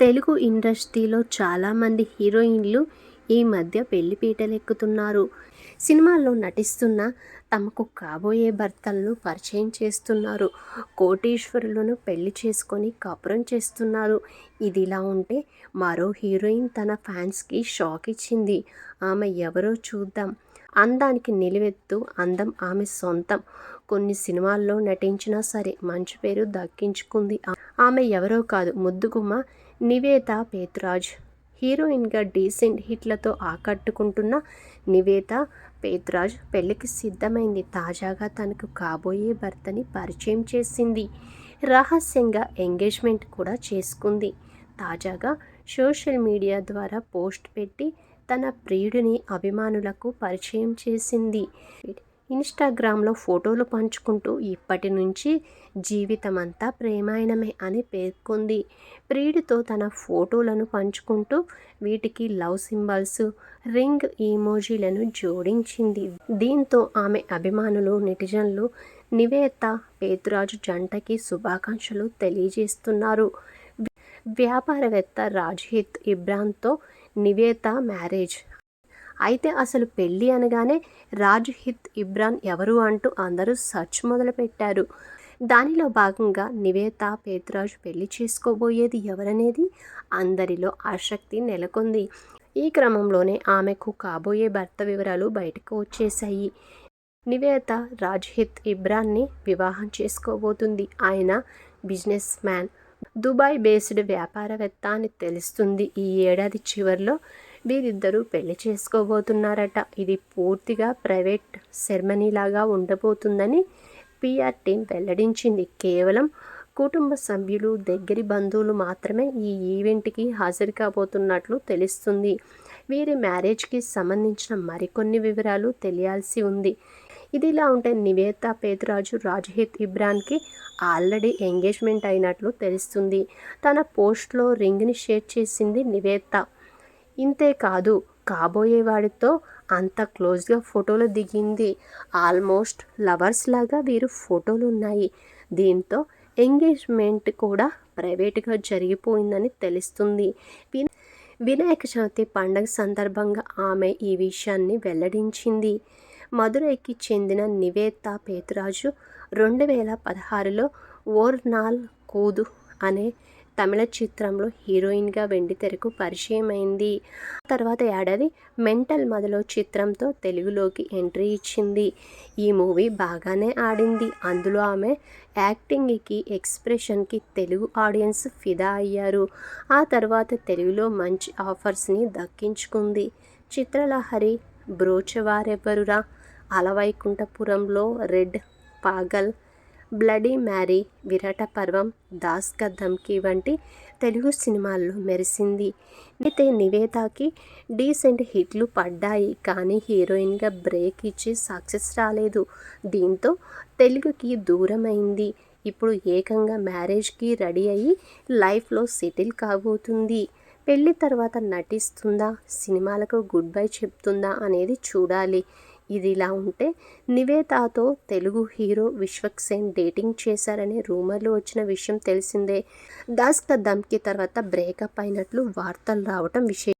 తెలుగు ఇండస్ట్రీలో చాలామంది హీరోయిన్లు ఈ మధ్య పెళ్ళి పీటలెక్కుతున్నారు. సినిమాల్లో నటిస్తున్న తమకు కాబోయే భర్తలను పరిచయం చేస్తున్నారు. కోటీశ్వరులను పెళ్ళి చేసుకొని కాపురం చేస్తున్నారు. ఇదిలా ఉంటే మరో హీరోయిన్ తన ఫ్యాన్స్కి షాక్ ఇచ్చింది ఆమె ఎవరో చూద్దాం. అందానికి నిలువెత్తు అందం ఆమె సొంతం. కొన్ని సినిమాల్లో నటించినా సరే మంచి పేరు దక్కించుకుంది ఆమె ఎవరో కాదు. ముద్దుగుమ్మ నివేత పేతురాజ్. హీరోయిన్గా డీసెంట్ హిట్లతో ఆకట్టుకుంటున్న నివేత పేత్రాజ్ పెళ్ళికి సిద్ధమైంది. తాజాగా తనకు కాబోయే భర్తని పరిచయం చేసింది. రహస్యంగా ఎంగేజ్మెంట్ కూడా చేసుకుంది. తాజాగా సోషల్ మీడియా ద్వారా పోస్ట్ పెట్టి తన ప్రియుడిని అభిమానులకు పరిచయం చేసింది. ఇన్స్టాగ్రామ్లో ఫోటోలు పంచుకుంటూ ఇప్పటి నుంచి జీవితమంతా ప్రేమాయణమే అని పేర్కొంది. ప్రియుడితో తన ఫోటోలను పంచుకుంటూ వీటికి లవ్ సింబల్స్ రింగ్ ఈమోజీలను జోడించింది. దీంతో ఆమె అభిమానులు నెటిజన్లు నివేత పేతురాజు జంటకి శుభాకాంక్షలు తెలియజేస్తున్నారు. వ్యాపారవేత్త రాజ్హిత్ ఇబ్రాన్తో నివేత మ్యారేజ్ అయితే అసలు పెళ్ళి అనగానే రాజ్ హిత్ ఇబ్రాన్ ఎవరు అంటూ అందరూ సర్చ్ మొదలుపెట్టారు. దానిలో భాగంగా నివేత పేతురాజు పెళ్ళి చేసుకోబోయేది ఎవరనేది అందరిలో ఆసక్తి నెలకొంది. ఈ క్రమంలోనే ఆమెకు కాబోయే భర్త వివరాలు బయటకు వచ్చేశాయి. నివేత రాజ్హిత్ ఇబ్రాన్ని వివాహం చేసుకోబోతుంది. ఆయన బిజినెస్ మ్యాన్. దుబాయ్ బేస్డ్ వ్యాపారవేత్త అని తెలుస్తుంది. ఈ ఏడాది చివరిలో వీరిద్దరూ పెళ్ళి చేసుకోబోతున్నారట. ఇది పూర్తిగా ప్రైవేట్ సెరమనీ లాగా ఉండబోతుందని పిఆర్ టీం వెల్లడించింది. కేవలం కుటుంబ సభ్యులు దగ్గరి బంధువులు మాత్రమే ఈ ఈవెంట్కి హాజరు కాబోతున్నట్లు తెలుస్తుంది. వీరి మ్యారేజ్కి సంబంధించిన మరికొన్ని వివరాలు తెలియాల్సి ఉంది. ఇదిలా ఉంటే నివేత పేదరాజు రాజ్హిత్ ఇబ్రాన్కి ఆల్రెడీ ఎంగేజ్మెంట్ అయినట్లు తెలుస్తుంది. తన పోస్ట్లో రింగ్ని షేర్ చేసింది నివేత. ఇంతేకాదు కాబోయేవాడితో అంత క్లోజ్గా ఫోటోలు దిగింది. ఆల్మోస్ట్ లవర్స్ లాగా వీరు ఫోటోలు ఉన్నాయి దీంతో ఎంగేజ్మెంట్ కూడా ప్రైవేట్గా జరిగిపోయిందని తెలుస్తుంది. వినాయక చవితి పండగ సందర్భంగా ఆమె ఈ విషయాన్ని వెల్లడించింది. మదురైకి చెందిన నివేత పేతురాజు రెండు వేల పదహారులో ఓర్నాల్ కూదు అనే తమిళ చిత్రంలో హీరోయిన్గా వెండితెరకు పరిచయమైంది. తర్వాత ఏడాది మెంటల్ మదలో చిత్రంతో తెలుగులోకి ఎంట్రీ ఇచ్చింది. ఈ మూవీ బాగానే ఆడింది. అందులో ఆమె యాక్టింగ్కి ఎక్స్ప్రెషన్కి తెలుగు ఆడియన్స్ ఫిదా అయ్యారు. ఆ తర్వాత తెలుగులో మంచి ఆఫర్స్ని దక్కించుకుంది. Chitralahari Brochevarevarura Ala Vaikunthapurramuloo red Pagal bloody Mary Virata Parvam Das Ka ధమ్కి వంటి తెలుగు సినిమాల్లో మెరిసింది. అయితే నివేదాకి డీసెంట్ హిట్లు పడ్డాయి కానీ హీరోయిన్గా బ్రేక్ ఇచ్చి సక్సెస్ రాలేదు. దీంతో తెలుగుకి దూరమైంది. ఇప్పుడు ఏకంగా మ్యారేజ్కి రెడీ అయ్యి లైఫ్లో సెటిల్ కాబోతుంది. పెళ్ళి తర్వాత నటిస్తుందా? సినిమాలకు గుడ్ బై చెప్తుందా అనేది చూడాలి. ఇది ఇలా ఉంటే నివేతాతో తెలుగు హీరో విశ్వక్ సేన్ డేటింగ్ చేశారనే రూమర్లు వచ్చిన విషయం తెలిసిందే. దాస్త దమ్కి తర్వాత బ్రేకప్ అయినట్లు వార్తలు రావటం విషయం